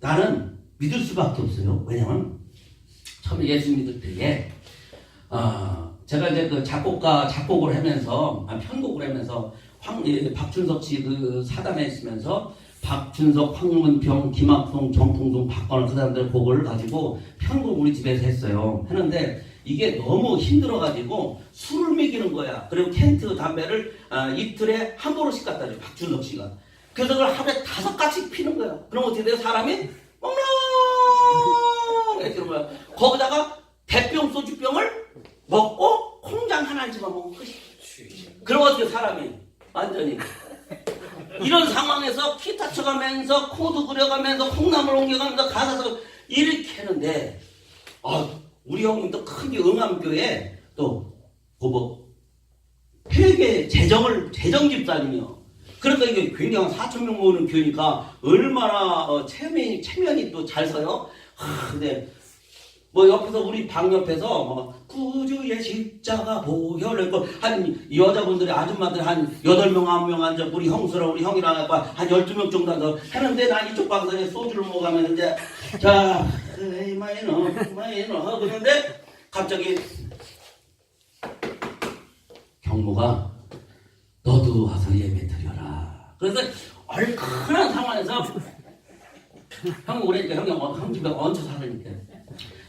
나는 믿을 수밖에 없어요. 왜냐면 처음에 예수 믿을 때에 아 제가 이제 그 작곡가 작곡을 하면서 아, 편곡을 하면서 황 예, 박준석 씨 그 사단에 있으면서 박준석, 황문평, 김학송, 정풍송, 박건우 그 사람들 곡을 가지고 편곡 우리 집에서 했어요. 했는데 이게 너무 힘들어가지고 술을 먹이는 거야. 그리고 캔트 담배를 아, 이틀에 한 보루씩 갖다 줘. 박준석 씨가. 그래서 하루에 다섯 가지 피는 거야. 그럼 어떻게 돼요? 사람이 이렇게 되는 거야. 거기다가 대병 소주병을 먹고 콩장 하나 집어먹으면 끝이. 그럼 어떻게 사람이 완전히 이런 상황에서 기타 쳐가면서 코드 그려가면서 콩나물 옮겨가면서 가사도 이렇게 했는데 아 우리 형님 또 크게 응암교회 또 고법 회계 재정을 재정 집사님이요. 그러니까 이게 굉장히 4천 명 모으는 교회니까 얼마나 어, 체면이 체면이 또 잘 서요. 하, 근데 뭐 옆에서 우리 방 옆에서 뭐 구주의 십자가 보혈 그한 여자분들이 아줌마들 한 여덟 명 아홉 명 앉아 우리 형수랑 우리 형이랑 한 열두 명 정도 앉아 하는데 난 이쪽 방송에 소주를 먹으면 이제 자 이마이너 하고 그러는데 갑자기 경모가 너도 와서 예배 드려라 그래서 얼큰한 상황에서 형 오래 니까 형이 어- 형 집에 얹혀 살으니까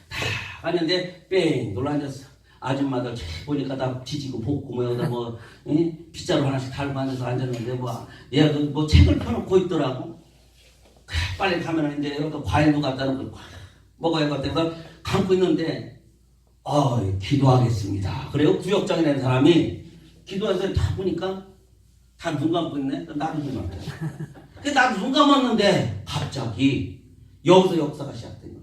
다 갔는데 뺑 놀라 앉았어. 아줌마들 책 보니까 다 뒤지고 볶고 뭐 여기다 뭐 응? 빗자루 하나씩 달고 앉아서 앉았는데 뭐 얘가 그뭐 책을 펴놓고 있더라고. 빨리 가면은 이제 여기 과일도 갖다 놓고 먹어야 같아서 감고 있는데 어 기도하겠습니다. 그래요 구역장에 낸 사람이 기도해서 다 보니까 다눈 감고 있네. 나도 눈 감고. 그 나도 눈 감았는데 갑자기 여기서 역사가 시작된 거야.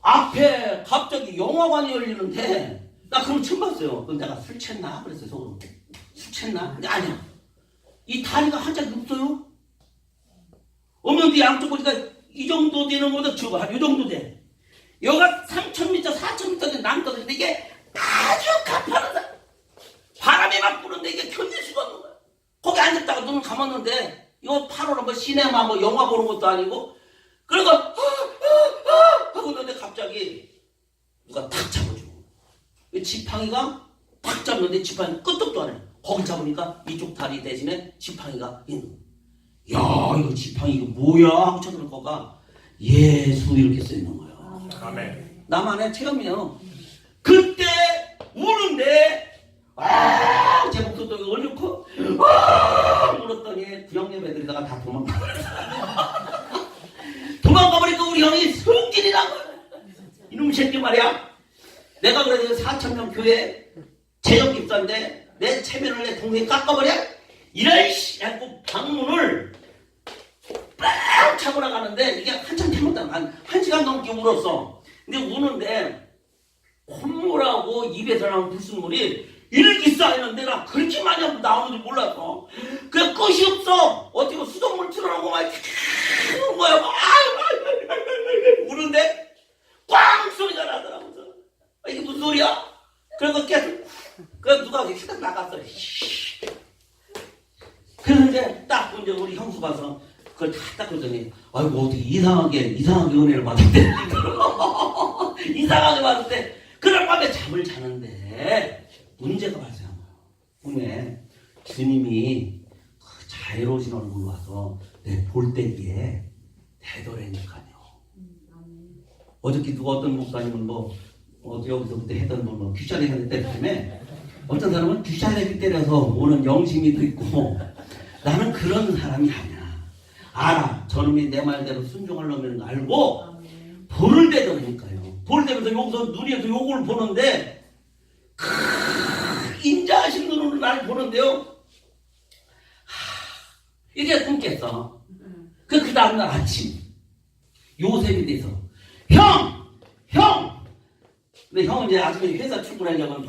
앞에 갑자기 영화관이 열리는데 나 그걸 처음 봤어요. 그럼 내가 술 챘나? 그랬어요 속으로. 술 챘나? 근데 아니야. 이 다리가 한 짝이 없어요. 오면 양쪽 보니까 이 정도 되는 거보다 적어. 한이 정도 돼. 여가 3,000m, 4,000m 된 남도인데 이게 아주 가파르다. 바람이 막 부는데 이게 견딜 수가 없는 거야. 거기 앉았다가 눈을 감았는데 이거 8월은 뭐 영화 보는 것도 아니고 그러니까 아, 아, 아 하고 있는데 갑자기 누가 탁 잡아주고 이 지팡이가 탁 잡는데 지팡이 끄떡도 안 해. 거기 잡으니까 이쪽 다리 대신에 지팡이가 있는. 야 이거 지팡이 이거 뭐야 하고 쳐다볼 거가 예수 이렇게 써 있는 거야. 아멘. 나만의 체험이요. 그때 우는데 아, 제 목소리도 구형 예배드리다가 다 도망가. 도망가 버리니까 우리 형이 성질이라고. 이놈 새끼 말이야. 내가 그래도 4천 명 교회 재정 집사인데 내 체면을 내 동생이 깎아버려? 이런 씨 하고 방문을 빡 차고 나가는데 이게 한참 참았다. 한, 한 시간 넘게 울었어. 근데 우는데 콧물하고 입에서 나오는 불순물이 이렇게 쌓이는데 나 그렇게 많이 나오는 줄 몰랐어. 그 끝이 없어. 어떻게 수돗물 틀어놓고 막 이렇게 뭐야. 막 우는데 꽝 소리가 나더라고. 아, 이게 무슨 소리야? 그래서 계속 그 누가 딱 나갔어. 이제 딱 이제 우리 형수 봐서 그걸 다 닦았더니 아이고 어떻게 이상하게 이상하게 은혜를 받았대 이상하게 받았대 그날 밤에 잠을 자는데 문제가 발생한 거예요 꿈에 주님이 그 자애로우신 얼굴로 와서 내 볼때기에 대더라니까요 어저께 누가 어떤 목사님은 뭐 어, 여기서 그때 했던 뭐 귀찮아하는 때 때문에 어떤 사람은 귀찮아하기 때려서 오는 영심이도 있고 나는 그런 사람이 아니야. 알아. 저놈이 내 말대로 순종하려면 알고 볼을 대더니까요. 볼 대면서 여기서 눈에서 요걸 보는데 크 인자하신 눈으로 날 보는데요. 하, 이게 꿈깼어. 그, 그 다음날 아침 요셉이 돼서 형! 형! 근데 형은 이제 아침에 회사 출근하려면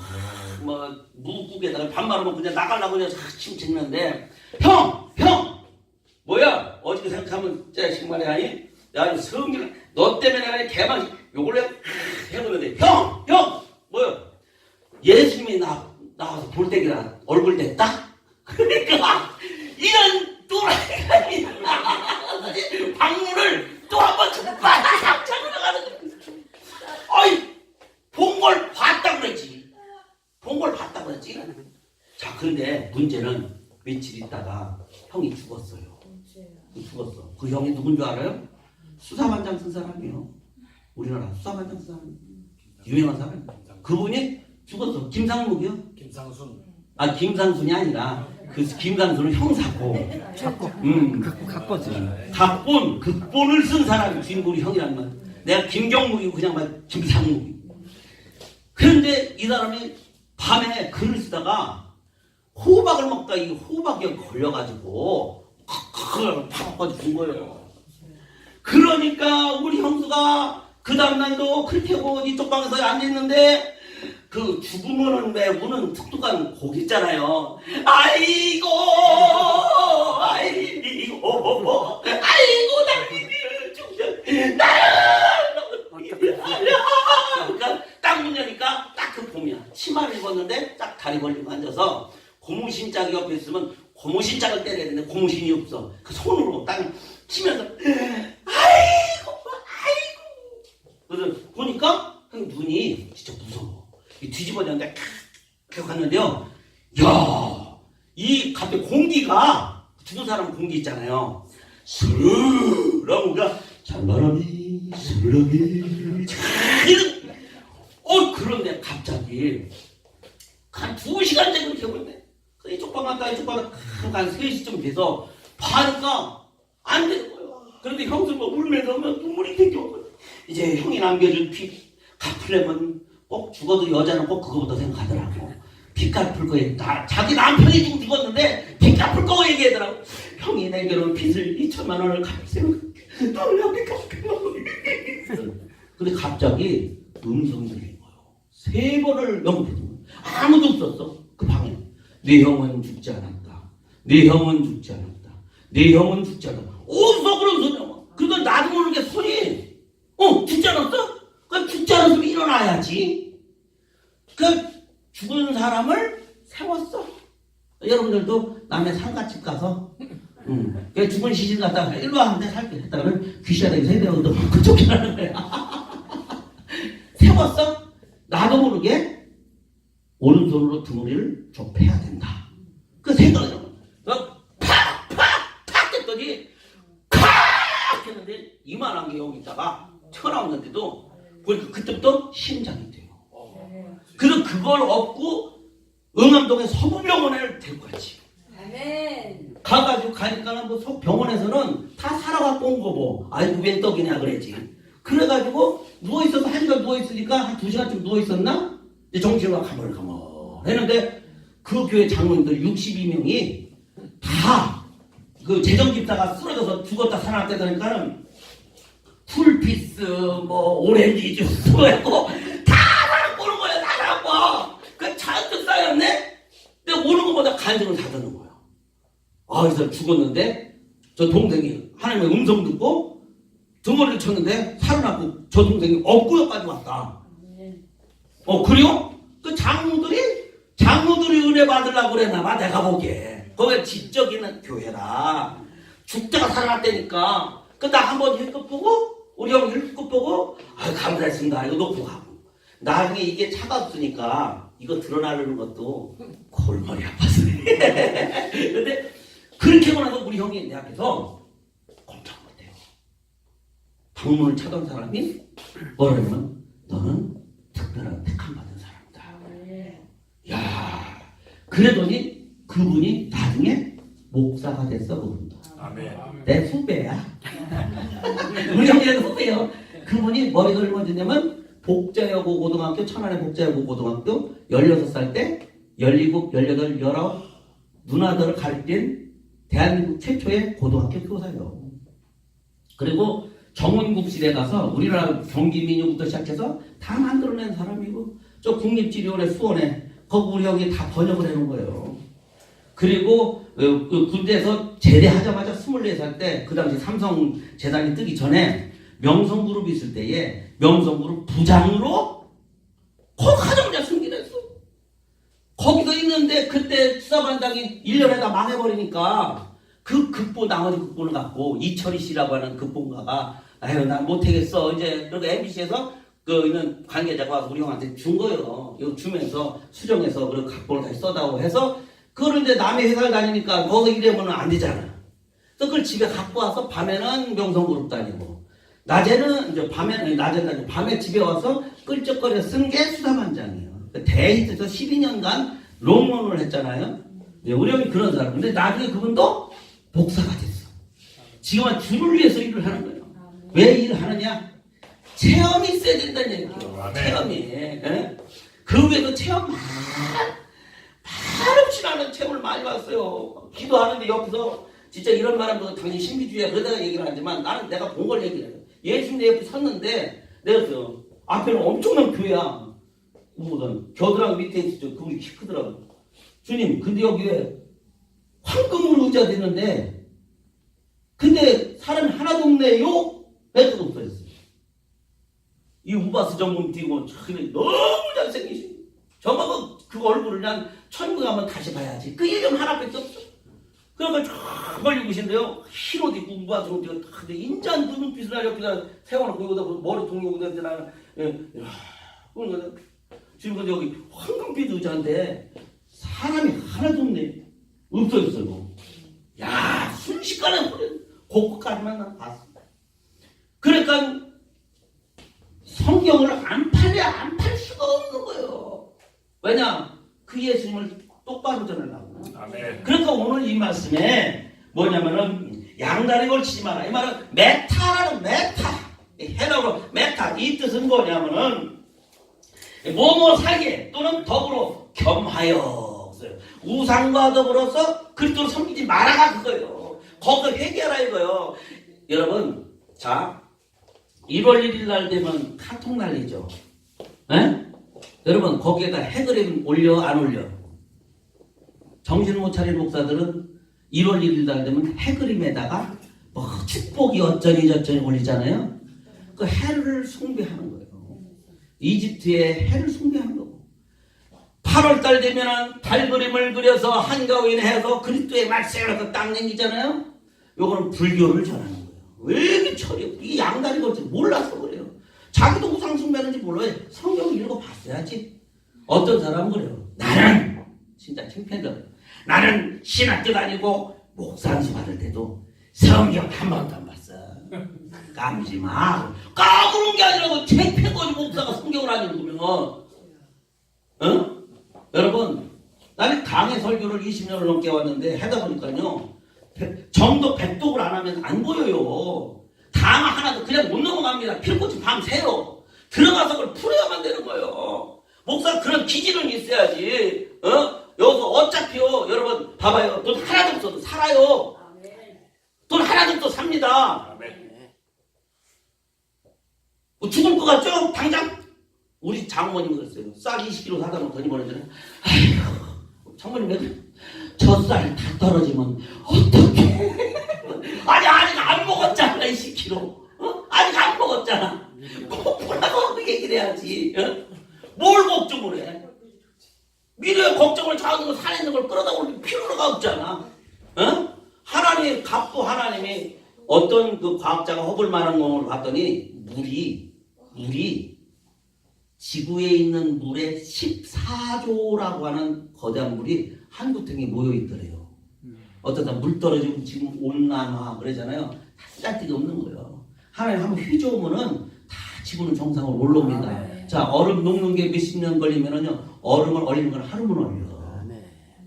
막뭐 무국에다가 밥 말하고 그냥 나가려고 그냥 침 찍는데 형! 형! 뭐야? 어저께 생각하면 자식 말이 아니? 야, 성질, 너 때문에 내가 개망, 요걸 해, 해보는데, 형! 형! 뭐야? 예수님이 나, 나와서 볼때기라 얼굴 냈다? 그러니까, 이런 또라이가 있나? 방문을 정말 상처를 가는 거야. 아이 본 걸 봤다 그랬지. 본 걸 봤다 그랬지. 자 그런데 문제는 며칠 있다가 형이 죽었어요. 죽었어. 그 형이 누군 줄 알아요? 수사반장 쓴 사람이에요. 우리나라 수사반장 쓴 사람. 유명한 사람. 그분이 죽었어. 김상묵이요? 김상순 아 김상순이 아니라 그 김상순은 형사고. 음. 갖고지. 각본, 극본을 쓴 사람이 주인공이 형이란 말. 내가 김경묵이고 그냥 말 김상묵이. 그런데 이 사람이 밤에 글을 쓰다가 호박을 먹다 이 호박에 걸려가지고 칵칵 파고가지고 죽은 거예요. 그러니까 우리 형수가 그 다음날도 그렇게 하고 이쪽 방에서 앉아있는데 그 죽으면은 왜 우는 툭툭한 곡 있잖아요. 아이고, 아이고, 아이고, 당신이를 죽여, 나를 그러니까 딱 문 여니까 딱 그 봄이야. 치마를 입었는데 딱 다리 벌리고 앉아서 고무신짝이 옆에 있으면 고무신짝을 때려야 되는데 고무신이 없어. 그 손으로 딱 치면서 아이고, 아이고. 그래서 보니까 형 눈이 진짜 무서워. 이 뒤집어졌는데 탁 갔는데요. 야, 이 갑자기 공기가 죽은 사람 공기 있잖아요. 스르렁가 찬바람이 스르렁이 이런 어 그런데 갑자기 한 두 시간째 그렇게 보는데 그 이쪽 방 갔다 이쪽 방 갔다 한 3 시쯤 돼서 봐니까 안 되는 거예요. 그런데 형수가 울면서 막 눈물이 튀겨. 이제 형이 남겨준 피 갚으려면 꼭 죽어도 여자는 꼭 그거부터 생각하더라고. 빚 갚을 거에 다 자기 남편이 지금 죽었는데 빚 갚을 거 얘기하더라고. 형이 내게로 빚을 2천만 원을 생각. 너는 빚 갚을 근데 갑자기 음성이 들린 거예요. 세 번을 연속해서 아무도 없었어 그 방에. 네 형은 죽지 않았다. 네 형은 죽지 않았다. 네 형은 죽지 않았다. 어디서 그런 소리야? 그러다 나도 모르게 손이 어 죽지 않았어? 그 죽지 않았으면 일어나야지. 그 죽은 사람을 세웠어. 여러분들도 남의 상가집 가서 음, 그 죽은 시신 갖다가 일로 와한테 살게 했다가는 귀신하게 세대어도 그 쫓겨나는 거야. 세웠어? 나도 모르게 오른손으로 좀 패야 된다. 그 생각이 나. 팍팍 팍 했더니 팍 했는데 이만한 게 여기 있다가 튀어나오는데도 보니까 그때부터 심장이 돼요. 그래서 그걸 얻고 응암동의 서부병원에 데리고 갔지. 가가지고 가니까는 뭐 서- 병원에서는 다 살아갖고 온 거고 아이고 웬 떡이냐 그랬지. 그래가지고 누워있어서 한 시간 누워있으니까 한 두 시간쯤 누워있었나? 이제 정신을 가물 가물 했는데 그 교회 장로님들 62명이 다 그 재정 집사가 쓰러져서 죽었다 살아났다 그러니까는 풀피스 뭐 오렌지 주스 뭐 했고 다 사람 오는 거야 다 사람 그 잔뜩 쌓였네? 근데 오는 것보다 간증을 다 듣는 거야. 아 그래서 죽었는데 저 동생이 하나님의 음성 듣고 등어리를 쳤는데 살아났고 저 동생이 엇구역까지 왔다. 어 그래요? 그 장로들이 장로들이 은혜 받으려고 그랬나 봐 내가 보기에. 거기 지적인 교회라. 죽다가 살아났다니까. 그나 한번 힐끗 보고 우리 형 힐끗 보고 아 감사했습니다. 이거 놓고 가고. 나중에 이게 차가웠으니까 이거 드러나려는 것도 골머리 아파서. 근데 그렇게 하고 나서 우리 형이 내 앞에서 꼼짝 못해요. 방문을 찾던 사람이 뭐라냐면 너는 특별한 택함 받은 사람이다. 야 그러더니 그분이 나중에 목사가 됐어 그분도 아멘. 내 후배야. 우리 형제는 후배요. 그분이 머리가 얼마였냐면 복자여고 고등학교 천안의 복자여고 고등학교 16살 때 17, 18, 19 누나들을 가르친 대한민국 최초의 고등학교 교사예요. 그리고 정원국실에 가서 우리나라 경기민요부터 시작해서 다 만들어낸 사람이고 저 국립지리원의 수원에 거기 우리 형이 다 번역을 해놓은 거예요. 그리고 어, 그 군대에서 제대하자마자 24살 때 그 당시 삼성 재단이 뜨기 전에 명성그룹이 있을 때에 명성그룹 부장으로 거하자마자 승진했어. 거기서 있는데 그때 수사반장이 1년에 다 망해버리니까 그 극보 나머지 극보를 갖고 이철희 씨라고 하는 극본가가 아유 난 못하겠어 이제 그리고 MBC에서 그 있는 관계자가 우리 형한테 준 거예요. 이거 주면서 수정해서 그리고 각본을 다시 써다오 해서 이제 남의 회사를 다니니까 거기서 일하면 안 되잖아. 그래서 그걸 집에 갖고 와서 밤에는 명성그룹 다니고 낮에는 이제 밤에는 아니, 낮에는 아니고 밤에 집에 와서 끌적거려 쓴 게 수사반장이에요. 그 데이트에서 12년간 롱런을 했잖아요. 네, 우리 형이 그런 사람. 근데 나중에 그분도 복사가 됐어. 지금은 줄을 위해서 일을 하는 거예요. 왜 일을 하느냐? 체험이 있어야 된다는 얘기예요. 체험이. 예? 그 외에도 체험 말, 말없이 나는 체험을 많이 봤어요. 기도하는데 옆에서 진짜 이런 말하면 당신 신비주의야 그러다가 얘기를 하지만 나는 내가 본 걸 얘기해요. 예수님 내 옆에 섰는데 내가 그 앞에는 엄청난 교회야. 무슨 겨드랑이 밑에 있죠. 그분이 키 크더라고. 주님, 근데 여기에 황금으로 의자 되는데 근데 사람이 하나도 없네요? 배트도 없어졌어요. 이 우바스 전문 뛰고 참 너무 잘생기신 정말 그, 그 얼굴을 그냥 천국 가면 다시 봐야지. 그 이름 하나밖에 없어. 그러니까 쫙 걸리고 계신데요. 흰 옷 입고 우바스 옷 입고 딱 근데 인자한 그 눈빛을 날 옆에다 세워놓고 여기다 머리 동요고 되는데 나는 예, 야, 그러니까 지금 근데 여기 황금빛 의자인데 사람이 하나도 없네. 없어졌어요 야 순식간에 그곳까지만 난 봤어. 그러니까 성경을 안 팔려 안 팔 수가 없는 거예요. 왜냐? 그 예수님을 똑바로 전하려고. 아멘. 그러니까 오늘 이 말씀에 뭐냐면은 양다리 걸치지 마라. 이 말은 메타라는 메타. 이 헬라어로 메타. 이 뜻은 뭐냐면은 뭐뭐 살게 또는 더불어 겸하여. 우상과 더불어서 그리스도를 섬기지 마라가 그거예요. 거기서 회개하라 이거요. 여러분, 자, 1월 1일 날 되면 카톡 날리죠. 에? 여러분 거기에다 해그림 올려 안 올려? 정신 못 차린 목사들은 1월 1일 날 되면 해그림에다가 뭐 축복이 어쩌니 저쩌니 올리잖아요. 그 해를 숭배하는 거예요. 이집트의 해를 숭배하는 거고. 8월 달 되면은 달 그림을 그려서 한가위인 해서 그리스도의 말씀을 해서 딱 남기잖아요. 요거는 불교를 전하는 거예요. 왜 이렇게 철이 이 양다리 걸지 몰라서 그래요. 자기도 우상 숭배하는지 몰라요. 성경을 읽어봤어야지. 어떤 사람은 그래요. 나는 진짜 창피하다. 나는 신학교 다니고 목사 안수 받을 때도 성경 한 번도 안 봤어. 까불지 마. 까부는 게 아니라 창피한 거지 목사가 성경을 안 읽으면. 어? 여러분 나는 강의 설교를 20년을 넘게 왔는데 하다 보니까요. 백- 정도 백독을 안 하면 안 보여요. 그냥 못 넘어갑니다. 필꽃이 밤 새요. 들어가서 그걸 풀어야만 되는 거예요. 목사 그런 기질은 있어야지. 어? 여기서 어차피요. 여러분 봐봐요. 돈 하나도 없어도 살아요. 돈 하나도 없어도 삽니다. 뭐 죽을 것 같죠? 당장 우리 장모님 그랬어요. 쌀 20kg 사다 놓더니 뭐라잖아요. 아휴 장모님 저쌀 다 떨어지면 어떡해? 아니 아직 안 먹었잖아 20kg. 어? 아직 안 먹었잖아. 그 얘기를 해야지. 어? 뭘 걱정을 해? 미래의 걱정을 거 산에 있는 걸 끌어다 올릴 필요가 없잖아. 어? 하나님 갑부 하나님이 어떤 그 과학자가 허블 만한 걸 봤더니 물이 물이 지구에 있는 물의 14조라고 하는 거대한 물이 한 구덩이에 모여 있더래요. 사람 물 떨어지고 지금 온난화 그러잖아요. 한자띠가 없는 거예요. 하나님 한번 휘저으면은 다 지구는 정상으로 올라옵니다. 자 얼음 녹는 게 몇십 년 걸리면은요 얼음을 얼리는 건 하루면 얼려.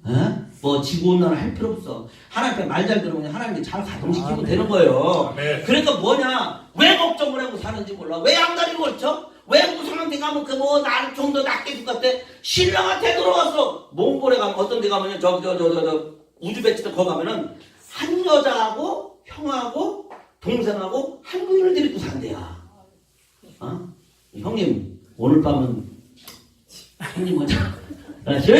어? 뭐 지구 온난화 할 필요 없어. 하나님 말잘 들으면 하나님이 잘 가동시키면 되는 거예요. 아멘. 그러니까 뭐냐? 왜 걱정을 하고 사는지 몰라. 왜 양다리 걸쳐? 왜 무상한테 가면 그뭐 나를 좀더 낫게 줄것 같아? 신랑한테 들어갔어. 몽골에 가면 어떤 데 가면요. 저기 저저 저저 우주 배치도 거기 가면은 한 여자하고 형하고 동생하고 한국인을 데리고 산대야. 어? 형님 오늘 밤은 형님 뭐죠? 아시?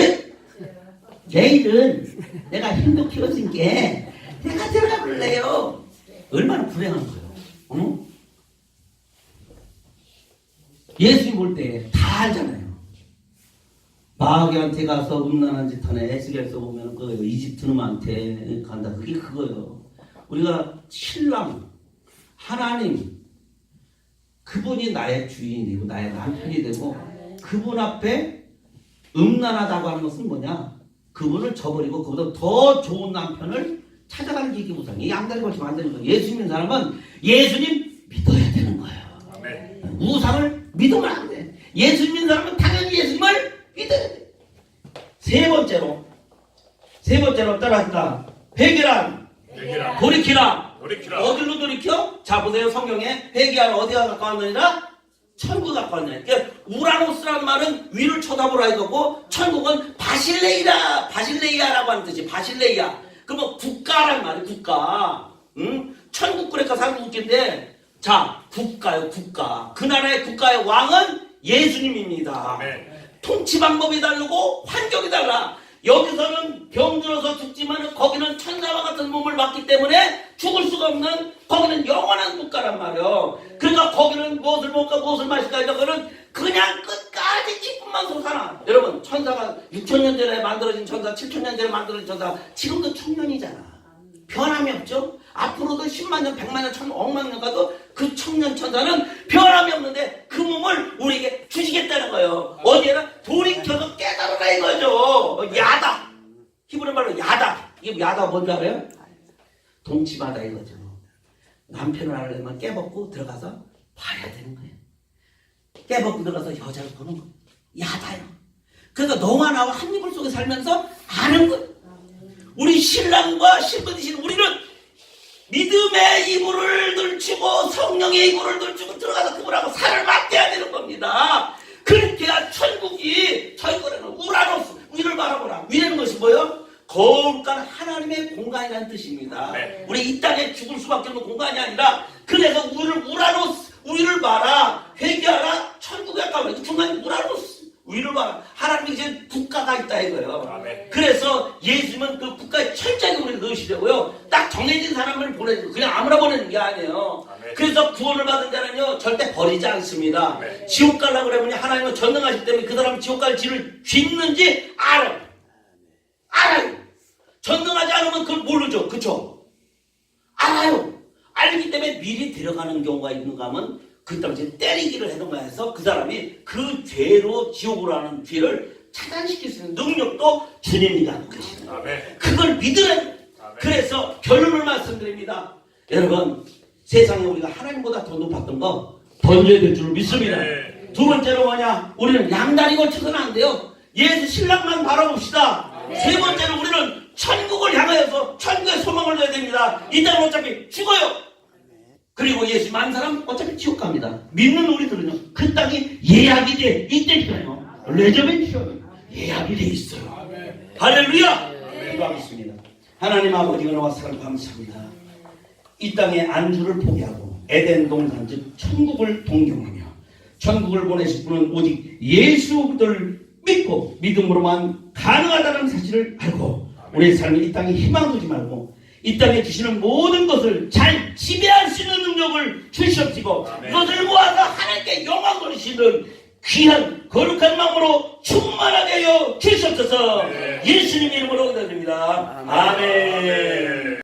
내일은 내가 힘도 키웠으니까 내가 들어가 볼래요. 얼마나 불행한 거예요. 응? 예수님 볼 때 다 알잖아요. 마귀한테 가서 음란한 짓 하네. 에스겔서 보면 그 이집트 놈한테 간다. 그게 그거예요. 우리가 신랑, 하나님, 그분이 나의 주인이 되고 나의 남편이 되고 그분 앞에 음란하다고 하는 것은 뭐냐? 그분을 저버리고 그보다 더 좋은 남편을 찾아가는 게 우상이 양다리 걸치면 안 되는 거예요. 예수 믿는 사람은 예수님 믿어야 되는 거예요. 아멘. 우상을 믿으면 안 돼. 예수 믿는 사람은 당연히 예수님을 믿어야 돼. 세 번째로 세 번째로 따라한다. 회개란. 돌이키라. 돌이키라. 어디로 돌이켜? 자 보세요 성경에 회개하는 어디가 가까웠느니라? 천국 가까웠느니라. 그러니까 우라노스라는 말은 위를 쳐다보라 이거고 천국은 바실레이라 바실레이아라고 하는 뜻이 바실레이아. 그러면 국가란 말이에요 국가. 응? 천국 그러니까 사람 웃긴데 자 국가요 국가. 그 나라의 국가의 왕은 예수님입니다. 아멘. 통치 방법이 다르고 환경이 달라. 여기서는 병들어서 죽지만 거기는 천사와 같은 몸을 받기 때문에 죽을 수가 없는 거기는 영원한 국가란 말이요. 그러니까 거기는 무엇을 먹고 무엇을 마실까 이거는 그냥 끝까지 기쁨만 솟아나. 여러분 천사가 6천 년 전에 만들어진 천사, 7천 년 전에 만들어진 천사 지금도 청년이잖아. 변함이 없죠. 앞으로도 10만 년, 100만 년, 1000, 억만 년 가도 그 청년 천사는 변함이 없는데 그 몸을 우리에게 주시겠다는 거예요. 어디에나 돌이켜서 깨달아라 이거죠. 야다. 히브리 말로 야다. 이게 야다 뭔지 알아요? 동치마다 이거죠. 남편을 알려면 깨벗고 들어가서 봐야 되는 거예요. 깨벗고 들어가서 여자를 보는 거예요. 야다요. 그러니까 너와 나와 한 이불 속에 살면서 아는 거예요. 우리 신랑과 신부이신 우리는 믿음의 이불을 들치고 성령의 이불을 들치고 들어가서 그분하고 살을 맞대야 되는 겁니다. 그렇게 해야 천국이 저희 거는 우라노스 위를 바라보라. 위라는 것이 뭐요? 거룩한 하나님의 공간이라는 뜻입니다. 네. 우리 이 땅에 죽을 수밖에 없는 공간이 아니라 그래서 우리를 우라노스 우리를 봐라 회개하라 천국에 가면 그 중간에 우라노스 위를 봐라 하나님이 이제 국가가 있다 이거예요. 아멘. 그래서 예수님은 그 국가에 철저하게 우리를 넣으시려고요. 딱 정해진 사람을 보내는 그냥 아무나 보내는 게 아니에요. 아멘. 그래서 구원을 받은 자는요 절대 버리지 않습니다. 아멘. 지옥 가려고 그러면 하나님은 전능하시기 때문에 그 사람이 지옥 갈 길을 쥐는지 알아요. 알아요. 전능하지 않으면 그걸 모르죠. 그쵸? 알아요. 알기 때문에 미리 데려가는 경우가 있는가 하면 그 당시에 때리기를 해서 그 사람이 그 죄로 지옥으로 하는 죄를 차단시킬 수 있는 능력도 주님이 갖고 계시는 거예요. 아멘. 그걸 믿으라. 아멘. 그래서 결론을 말씀드립니다. 여러분 세상에 우리가 하나님보다 더 높았던 거 던져야 될 줄 믿습니다. 네. 두 번째로 뭐냐? 우리는 양다리 걸쳐서는 안 돼요. 예수 신랑만 바라봅시다. 세 번째로 우리는 천국을 향하여서 천국에 소망을 둬야 됩니다. 이 땅은 어차피 죽어요. 그리고 예수 만 사람 어차피 지옥 갑니다. 믿는 우리들은요. 그 땅이 예약이 돼 있다니까요. 레저베이션 예약이 돼 있어요. 할렐루야! 기도하겠습니다. 하나님 아버지 은혜와 사랑 감사합니다. 이 땅의 안주를 포기하고 에덴 동산 즉 천국을 동경하며 천국을 보내실 분은 오직 예수를 믿고 믿음으로만 가능하다는 사실을 알고 우리의 삶에 이 땅에 희망 두지 말고 이 땅에 주시는 모든 것을 잘 지배할 수 있는 능력을 주시옵시고 아멘. 그것을 모아서 하나님께 영광 돌리시는 귀한 거룩한 마음으로 충만하게 하여 주시옵소서 네. 예수님 이름으로 기도드립니다 아멘.